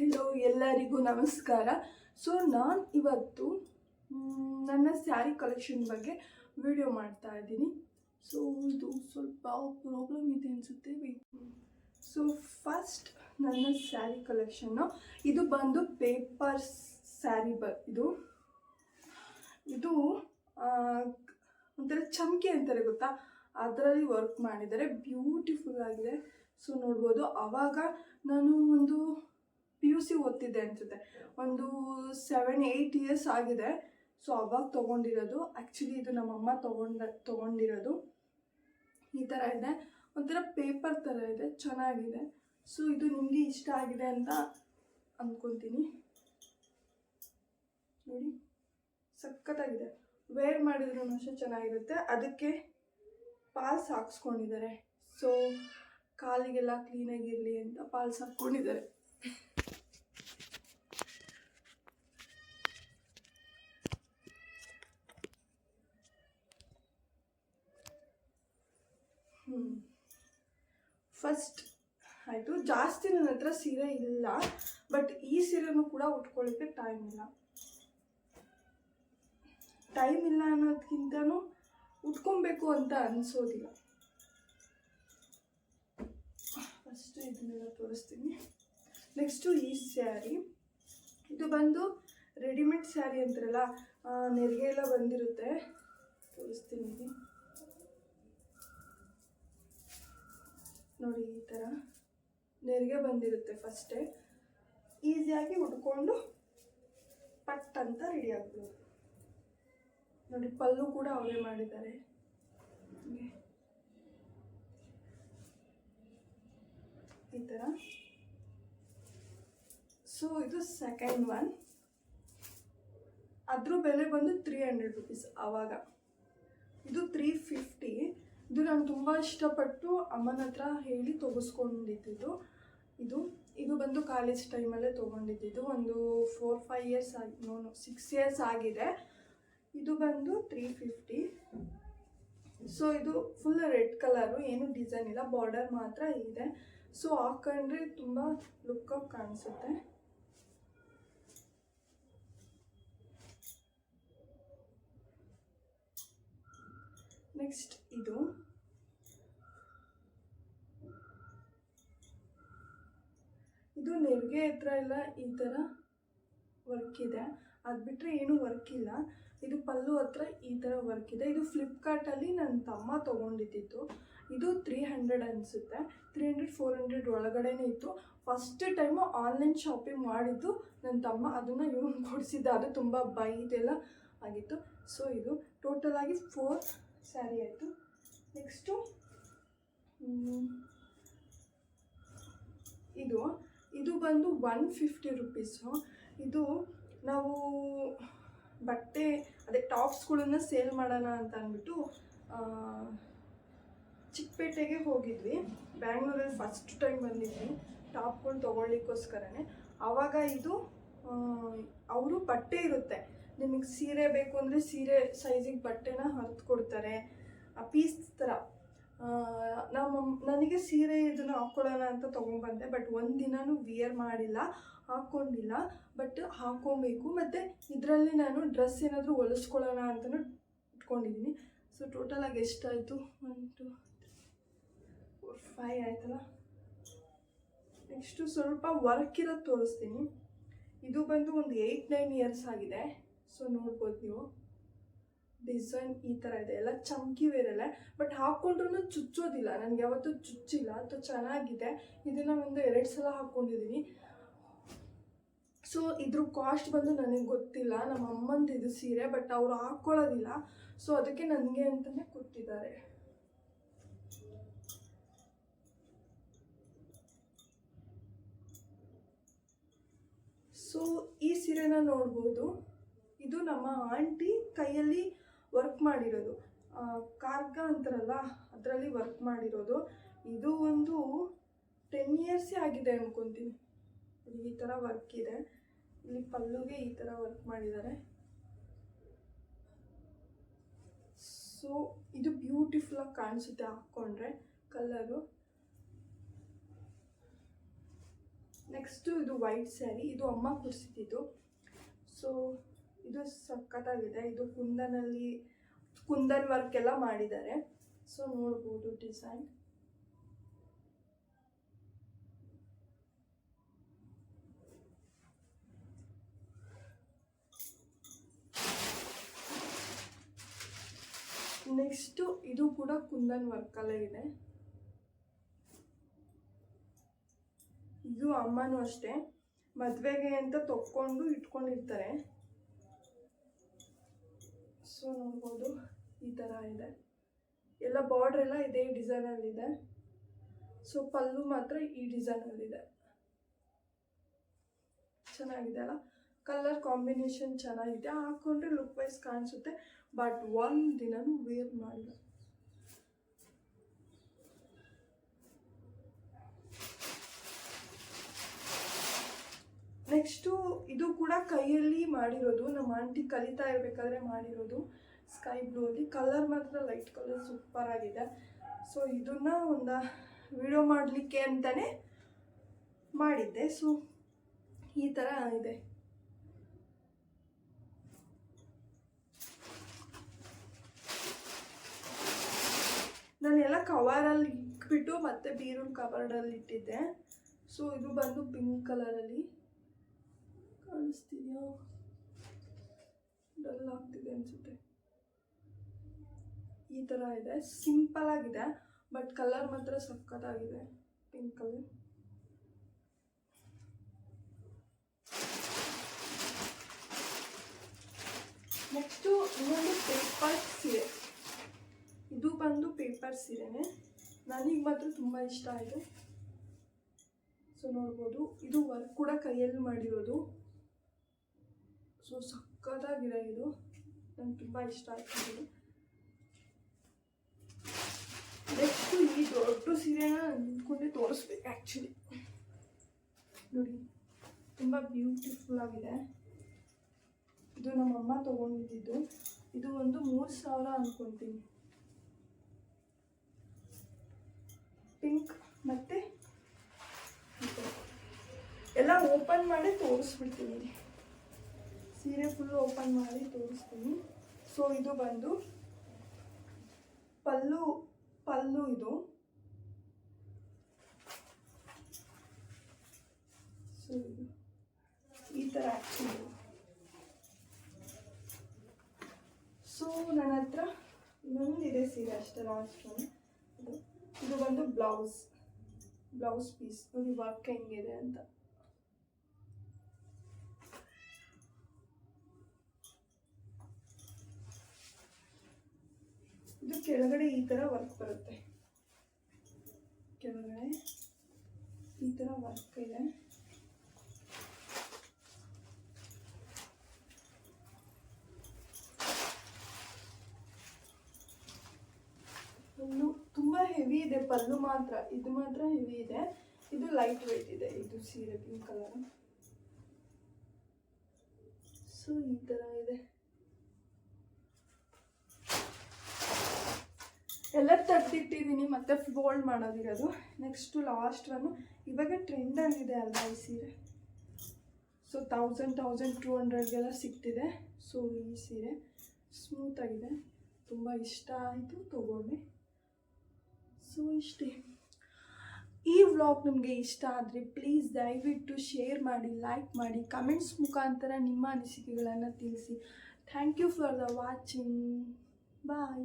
Hello ಎಲ್ಲರಿಗೂ ನಮಸ್ಕಾರ. So ನಾನು ಇವತ್ತು ನನ್ನ ಸ್ಯಾರಿ ಕಲೆಕ್ಷನ್ ಬಗ್ಗೆ ವಿಡಿಯೋ ಮಾಡ್ತಾ ಇದ್ದೀನಿ. ಸೊ ಇದು ಸ್ವಲ್ಪ ಪ್ರಾಬ್ಲಮ್ ಇದೆ ಅನಿಸುತ್ತೆ. ಸೊ ಫಸ್ಟ್ ನನ್ನ ಸ್ಯಾರಿ ಕಲೆಕ್ಷನ್ನು ಇದು ಬಂದು ಪೇಪರ್ ಸ್ಯಾರಿ ಬ, ಇದು. ಇದು ಒಂಥರ ಚಮಕಿ ಅಂತಾರೆ ಗೊತ್ತಾ? ಅದರಲ್ಲಿ ವರ್ಕ್ ಮಾಡಿದ್ದಾರೆ. ಬ್ಯೂಟಿಫುಲ್ ಆಗಿದೆ. ಸೊ ನೋಡ್ಬೋದು. ಆವಾಗ ನಾನು ಒಂದು ಪಿ ಯು ಸಿ ಓದ್ತಿದ್ದೆ ಅನ್ಸುತ್ತೆ. ಒಂದು ಸೆವೆನ್ ಏಯ್ಟ್ ಇಯರ್ಸ್ ಆಗಿದೆ. ಸೊ ಅವಾಗ ತೊಗೊಂಡಿರೋದು ಆ್ಯಕ್ಚುಲಿ ಇದು ನಮ್ಮಮ್ಮ ತೊಗೊಂಡ, ತೊಗೊಂಡಿರೋದು. ಈ ಥರ ಇದೆ. ಒಂಥರ ಪೇಪರ್ ಥರ ಇದೆ. ಚೆನ್ನಾಗಿದೆ. ಸೊ ಇದು ನಿಮಗೆ ಇಷ್ಟ ಆಗಿದೆ ಅಂತ ಅಂದ್ಕೊತೀನಿ ನೋಡಿ. ಸಖತ್ತಾಗಿದೆ. ವೇರ್ ಮಾಡಿದ್ರು ಅಷ್ಟೇ ಚೆನ್ನಾಗಿರುತ್ತೆ. ಅದಕ್ಕೆ ಪಾಲ್ಸ್ ಹಾಕ್ಸ್ಕೊಂಡಿದ್ದಾರೆ. ಸೊ ಕಾಲಿಗೆಲ್ಲ ಕ್ಲೀನಾಗಿರಲಿ ಅಂತ ಪಾಲ್ಸ್ ಹಾಕ್ಕೊಂಡಿದ್ದಾರೆ. ಫಸ್ಟ್ ಆಯಿತು. ಜಾಸ್ತಿ ನನ್ನ ಹತ್ರ ಸೀರೆ ಇಲ್ಲ ಬಟ್ ಈ ಸೀರೆನೂ ಕೂಡ ಉಟ್ಕೊಳ್ಳೋಕ್ಕೆ ಟೈಮ್ ಇಲ್ಲ. ಟೈಮ್ ಇಲ್ಲ ಅನ್ನೋದಕ್ಕಿಂತನೂ ಉಟ್ಕೊಬೇಕು ಅಂತ ಅನಿಸೋದಿಲ್ಲ. ಫಸ್ಟ್ ಇದನ್ನೆಲ್ಲ ತೋರಿಸ್ತೀನಿ. ನೆಕ್ಸ್ಟು ಈ ಸ್ಯಾರಿ ಇದು ಬಂದು ರೆಡಿಮೇಡ್ ಸ್ಯಾರಿ ಅಂತಾರಲ್ಲ ನೆರಿಗೆ ಎಲ್ಲ ಬಂದಿರುತ್ತೆ. ತೋರಿಸ್ತೀನಿ. ನೋಡಿ ಈ ಥರ ನೆರಿಗೆ ಬಂದಿರುತ್ತೆ ಫಸ್ಟೇ ಈಸಿಯಾಗಿ ಉಟ್ಕೊಂಡು ಪಟ್ ಅಂತ ರೆಡಿ ಆಗ್ಬೋದು. ನೋಡಿ ಪಲ್ಲು ಕೂಡ ಅವರೇ ಮಾಡಿದ್ದಾರೆ. ಈ ಥರ ಸೊ ಇದು ಸೆಕೆಂಡ್ ಒನ್ ಅದ್ರ ಬೆಲೆ ಬಂದು ತ್ರೀ ಹಂಡ್ರೆಡ್ ರುಪೀಸ್ ಆವಾಗ ಇದು ತ್ರೀ ಫಿಫ್ಟಿ ಇದು ನಾನು ತುಂಬ ಇಷ್ಟಪಟ್ಟು ಅಮ್ಮನ ಹತ್ರ ಹೇಳಿ ತೊಗಸ್ಕೊಂಡಿದ್ದಿದ್ದು ಇದು ಇದು ಬಂದು ಕಾಲೇಜ್ ಟೈಮಲ್ಲೇ ತೊಗೊಂಡಿದ್ದು. ಒಂದು ಫೋರ್ ಫೈವ್ ಇಯರ್ಸ್ ಆಗಿ ನೋನು ಸಿಕ್ಸ್ ಇಯರ್ಸ್ ಆಗಿದೆ. ಇದು ಬಂದು ತ್ರೀ ಫಿಫ್ಟಿ ಸೊ ಇದು ಫುಲ್ ರೆಡ್ ಕಲರು ಏನು ಡಿಸೈನ್ ಇಲ್ಲ ಬಾರ್ಡರ್ ಮಾತ್ರ ಇದೆ. ಸೊ ಹಾಕೊಂಡ್ರೆ ತುಂಬ ಲುಕ್ಕಾಗಿ ಕಾಣಿಸುತ್ತೆ. ನೆಕ್ಸ್ಟ್ ಇದು. ಇದು ನೆರಿಗೆ ಹತ್ರ ಎಲ್ಲ ಈ ಥರ ವರ್ಕ್ ಇದೆ. ಅದು ಬಿಟ್ಟರೆ ಏನೂ ವರ್ಕ್ ಇಲ್ಲ. ಇದು ಪಲ್ಲು ಹತ್ರ ಈ ಥರ ವರ್ಕ್ ಇದೆ. ಇದು ಫ್ಲಿಪ್ಕಾರ್ಟಲ್ಲಿ ನನ್ನ ತಮ್ಮ ತೊಗೊಂಡಿದ್ದಿತ್ತು ಇದು ತ್ರೀ ಹಂಡ್ರೆಡ್ ಅನಿಸುತ್ತೆ. ತ್ರೀ ಹಂಡ್ರೆಡ್ ಫೋರ್ ಹಂಡ್ರೆಡ್ ಒಳಗಡೆನೇ ಇತ್ತು. ಫಸ್ಟ್ ಟೈಮು ಆನ್ಲೈನ್ ಶಾಪಿಂಗ್ ಮಾಡಿದ್ದು ನನ್ನ ತಮ್ಮ. ಅದನ್ನು ಇವನು ಕೊಡಿಸಿದ್ದ. ಅದು ತುಂಬ ಬೈದೆಲ್ಲ ಆಗಿತ್ತು. ಸೊ ಇದು ಟೋಟಲಾಗಿ ಫೋರ್ ಸ್ಯಾರಿ ಆಯಿತು. ನೆಕ್ಸ್ಟು ಇದು ಇದು ಬಂದು ಒನ್ ಫಿಫ್ಟಿ ರುಪೀಸು ಇದು ನಾವು ಬಟ್ಟೆ, ಅದೇ ಟಾಪ್ಸ್ಗಳನ್ನ ಸೇಲ್ ಮಾಡೋಣ ಅಂತ ಅಂದ್ಬಿಟ್ಟು ಚಿಕ್ಕಪೇಟೆಗೆ ಹೋಗಿದ್ವಿ. ಬ್ಯಾಂಗ್ಳೂರಲ್ಲಿ ಫಸ್ಟ್ ಟೈಮ್ ಬಂದಿದ್ವಿ. ಟಾಪ್ಗಳು ತೊಗೊಳ್ಲಿಕ್ಕೋಸ್ಕರನೇ ಆವಾಗ ಇದು ಅವರು ಬಟ್ಟೆ ಇರುತ್ತೆ. ನಿಮಗೆ ಸೀರೆ ಬೇಕು ಅಂದರೆ ಸೀರೆ ಸೈಜಿಗೆ ಬಟ್ಟೆನ ಹರಿದು ಕೊಡ್ತಾರೆ. ಆ ಪೀಸ್ ಥರ ನಮ್ಮ ನನಗೆ ಸೀರೆ ಇದನ್ನು ಹಾಕ್ಕೊಳ್ಳೋಣ ಅಂತ ತೊಗೊಂಡ್ಬಂದೆ ಬಟ್ ಒಂದು ದಿನನೂ ವಿಯರ್ ಮಾಡಿಲ್ಲ ಹಾಕ್ಕೊಂಡಿಲ್ಲ ಬಟ್ ಹಾಕ್ಕೊಬೇಕು ಮತ್ತು ಇದರಲ್ಲಿ ನಾನು ಡ್ರೆಸ್ ಏನಾದರೂ ಹೊಲಿಸ್ಕೊಳ್ಳೋಣ ಅಂತಲೂ ಇಟ್ಕೊಂಡಿದ್ದೀನಿ ಸೊ ಟೋಟಲಾಗಿ ಎಷ್ಟಾಯಿತು? ಒನ್ ಟು ಫೋರ್ ಫೈ ಆಯ್ತಲ್ಲ? ನೆಕ್ಸ್ಟು ಸ್ವಲ್ಪ ವರ್ಕ್ ಇರೋದು ತೋರಿಸ್ತೀನಿ. ಇದು ಬಂದು ಒಂದು ಏಯ್ಟ್ ನೈನ್ ಇಯರ್ಸ್ ಆಗಿದೆ. ಸೊ ನೋಡ್ಬೋದು ನೀವು. ಡಿಸೈನ್ ಈ ಥರ ಇದೆ. ಎಲ್ಲ ಚಮಕಿ ವೇರಲ್ಲ ಬಟ್ ಹಾಕ್ಕೊಂಡ್ರೂ ಚುಚ್ಚೋದಿಲ್ಲ. ನನಗೆ ಯಾವತ್ತೂ ಚುಚ್ಚಿಲ್ಲ. ಅಂತ ಚೆನ್ನಾಗಿದೆ. ಇದನ್ನು ಒಂದು ಎರಡು ಸಲ ಹಾಕ್ಕೊಂಡಿದ್ದೀನಿ ಸೊ ಇದ್ರ ಕಾಸ್ಟ್ ಬಂದು ನನಗೆ ಗೊತ್ತಿಲ್ಲ. ನಮ್ಮ ಅಮ್ಮಂದು ಸೀರೆ ಬಟ್ ಅವರು ಹಾಕ್ಕೊಳ್ಳೋದಿಲ್ಲ ಸೊ ಅದಕ್ಕೆ ನನಗೆ ಅಂತಲೇ ಕೊಟ್ಟಿದ್ದಾರೆ. ಸೊ ಈ ಸೀರೆನ ನೋಡ್ಬೋದು. ಇದು ನಮ್ಮ ಆಂಟಿ ಕೈಯಲ್ಲಿ ವರ್ಕ್ ಮಾಡಿರೋದು. ಕಾರ್ಗ ಅಂತಾರಲ್ಲ, ಅದರಲ್ಲಿ ವರ್ಕ್ ಮಾಡಿರೋದು. ಇದು ಒಂದು ಟೆನ್ ಇಯರ್ಸೇ ಆಗಿದೆ ಅಂದ್ಕೊತೀನಿ ಈ ಥರ ವರ್ಕ್ ಇದೆ. ಇಲ್ಲಿ ಪಲ್ಲುಗೆ ಈ ಥರ ವರ್ಕ್ ಮಾಡಿದ್ದಾರೆ. ಸೊ ಇದು ಬ್ಯೂಟಿಫುಲ್ಲಾಗಿ ಕಾಣಿಸುತ್ತೆ ಹಾಕ್ಕೊಂಡ್ರೆ ಕಲ್ಲರು ನೆಕ್ಸ್ಟು ಇದು ವೈಟ್ ಸ್ಯಾರಿ ಇದು ಅಮ್ಮ ಕೊಡಿಸಿದ್ದು. ಸೊ ಇದು ಸಖತ್ತಾಗಿದೆ. ಇದು ಕುಂದನಲ್ಲಿ, ಕುಂದನ್ ವರ್ಕ್ ಎಲ್ಲ ಮಾಡಿದ್ದಾರೆ. ಸೊ ನೋಡ್ಬೋದು ಡಿಸೈನ್ ನೆಕ್ಸ್ಟು ಇದು ಕೂಡ ಕುಂದನ್ ವರ್ಕಲ್ಲೇ ಇದೆ. ಇದು ಅಮ್ಮನೂ ಅಷ್ಟೇ. ಮದುವೆಗೆ ಅಂತ ತಕ್ಕೊಂಡು ಇಟ್ಕೊಂಡಿರ್ತಾರೆ. ಸೊ ನೋಡ್ಬೋದು, ಈ ಥರ ಇದೆ. ಎಲ್ಲ ಬಾರ್ಡ್ರ್ ಎಲ್ಲ ಇದೇ ಡಿಸೈನಲ್ಲಿದೆ ಸೊ ಪಲ್ಲು ಮಾತ್ರ ಈ ಡಿಸೈನಲ್ಲಿದೆ ಚೆನ್ನಾಗಿದೆ ಅಲ್ಲ? ಕಲರ್ ಕಾಂಬಿನೇಷನ್ ಚೆನ್ನಾಗಿದೆ. ಹಾಕೊಂಡ್ರೆ ಲುಕ್ ವೈಸ್ ಕಾಣಿಸುತ್ತೆ. ಬಟ್ ಒಂದು ದಿನವೂ ವೇರ್ ಮಾಡಿಲ್ಲ. ನೆಕ್ಸ್ಟು ಇದು ಕೂಡ ಕೈಯಲ್ಲಿ ಮಾಡಿರೋದು. ನಮ್ಮ ಆಂಟಿ ಕಲಿತಾ ಇರಬೇಕಾದ್ರೆ ಮಾಡಿರೋದು ಸ್ಕೈ ಬ್ಲೂ ಅಲ್ಲಿ. ಕಲರ್ ಮಾತ್ರ ಲೈಟ್ ಕಲರ್ ಸೂಪರ್ ಆಗಿದೆ. ಸೊ ಇದನ್ನ ಒಂದು ವಿಡಿಯೋ ಮಾಡಲಿಕ್ಕೆ ಅಂತಲೇ ಮಾಡಿದ್ದೆ. ಸೊ ಈ ಥರ ಇದೆ. ನಾನೆಲ್ಲ ಕವರಲ್ಲಿ ಇಟ್ಬಿಟ್ಟು ಮತ್ತೆ ಬೀರೂನ್ ಕವರ್ಡಲ್ಲಿ ಇಟ್ಟಿದ್ದೆ. ಸೊ ಇದು ಬಂದು ಪಿಂಕ್ ಕಲರಲ್ಲಿ ಕಾಣಿಸ್ತಿದೆಯಾ? ಡಲ್ ಆಗ್ತಿದೆ ಅನಿಸುತ್ತೆ. ಈ ಥರ ಇದೆ. ಸಿಂಪಲ್ ಆಗಿದೆ ಬಟ್ ಕಲರ್ ಮಾತ್ರ ಸಖತ್ತಾಗಿದೆ. ಪಿಂಕ್ ಕಲರ್ ನೆಕ್ಸ್ಟು ಇನ್ನೊಂದು ಪೇಪರ್ ಸೀರೆ. ಇದು ಬಂದು ಪೇಪರ್ ಸೀರೆನೇ. ನನಗೆ ಮಾತ್ರ ತುಂಬ ಇಷ್ಟ ಆಯಿತು ಸೊ ನೋಡ್ಬೋದು, ಇದು ವರ್ಕ್ ಕೂಡ ಕೈಯಲ್ಲಿ ಮಾಡಿರೋದು. ಸೊ ಸಕ್ಕತ್ತಾಗಿದೆ ಇದು ನಂಗೆ ತುಂಬ ಇಷ್ಟ ಆಗ್ತಿದೆ ನೆಕ್ಸ್ಟು ಈ ದೊಡ್ಡ ಸೀರೆನ ನಿಂತ್ಕೊಂಡೆ ತೋರಿಸ್ಬೇಕು ಆ್ಯಕ್ಚುಲಿ ನೋಡಿ, ತುಂಬ ಬ್ಯೂಟಿಫುಲ್ ಆಗಿದೆ. ಇದು ನಮ್ಮಮ್ಮ ತೊಗೊಂಡಿದ್ದು. ಇದು ಒಂದು ಮೂರು ಸಾವಿರ ಅಂದ್ಕೊತೀನಿ ಪಿಂಕ್ ಮತ್ತು ಎಲ್ಲ ಓಪನ್ ಮಾಡಿ ತೋರಿಸ್ಬಿಡ್ತೀನಿ. ಸೀರೆ ಫುಲ್ ಓಪನ್ ಮಾಡಿ ತೋರಿಸ್ತೀನಿ. ಸೊ ಇದು ಬಂದು ಪಲ್ಲು ಪಲ್ಲು ಇದು. ಸೊ ಈ ಥರ ಸೊ ನನ್ನ ಹತ್ರ ಇನ್ನೊಂದಿದೆ ಸೀರೆ ಅಷ್ಟೇ ಲಾಸ್ಟ್ ಇದು ಬಂದು ಬ್ಲೌಸ್ ಬ್ಲೌಸ್ ಪೀಸ್ ನೋಡಿ ವರ್ಕ್ ಹೆಂಗಿದೆ ಅಂತ. ಇದು ಕೆಳಗಡೆ ಈ ಥರ ವರ್ಕ್ ಬರುತ್ತೆ. ಕೆಳಗಡೆ ಈ ಥರ ವರ್ಕ್ ಇದೆ. ಪಲ್ಲು ತುಂಬ ಹೆವಿ ಇದೆ, ಪಲ್ಲು ಮಾತ್ರ, ಇದು ಮಾತ್ರ ಹೆವಿ ಇದೆ. ಇದು ಲೈಟ್ ವೆಯ್ಟ್ ಇದೆ, ಇದು ಸೀರೆ ಪಿಂಕ್ ಕಲರ್ ಸೊ ಈ ಥರ ಇದೆ. ಎಲ್ಲ ತೆಗ್ದಿಟ್ಟಿದ್ದೀನಿ ಮತ್ತೆ ಫೋಲ್ಡ್ ಮಾಡೋದಿರೋದು. ನೆಕ್ಸ್ಟು ಲಾಸ್ಟ್ ಒಂದು ಇವಾಗ ಟ್ರೆಂಡಲ್ಲಿದೆ ಅಲ್ವಾ ಈ ಸೀರೆ? ಸೊ ತೌಸಂಡ್ ತೌಸಂಡ್ ಟೂ ಹಂಡ್ರೆಡ್ಗೆಲ್ಲ ಸಿಗ್ತಿದೆ. ಸೊ ಈ ಸೀರೆ ಸ್ಮೂತಾಗಿದೆ ತುಂಬ ಇಷ್ಟ ಆಯಿತು ತೊಗೊಂಡೆ ಸೊ ಇಷ್ಟೇ. ಈ ವ್ಲಾಗ್ ನಿಮಗೆ ಇಷ್ಟ ಆದರೆ ಪ್ಲೀಸ್ ದಯವಿಟ್ಟು ಶೇರ್ ಮಾಡಿ ಲೈಕ್ ಮಾಡಿ ಕಮೆಂಟ್ಸ್ ಮುಖಾಂತರ ನಿಮ್ಮ ಅನಿಸಿಕೆಗಳನ್ನು ತಿಳಿಸಿ. Thank you for the watching bye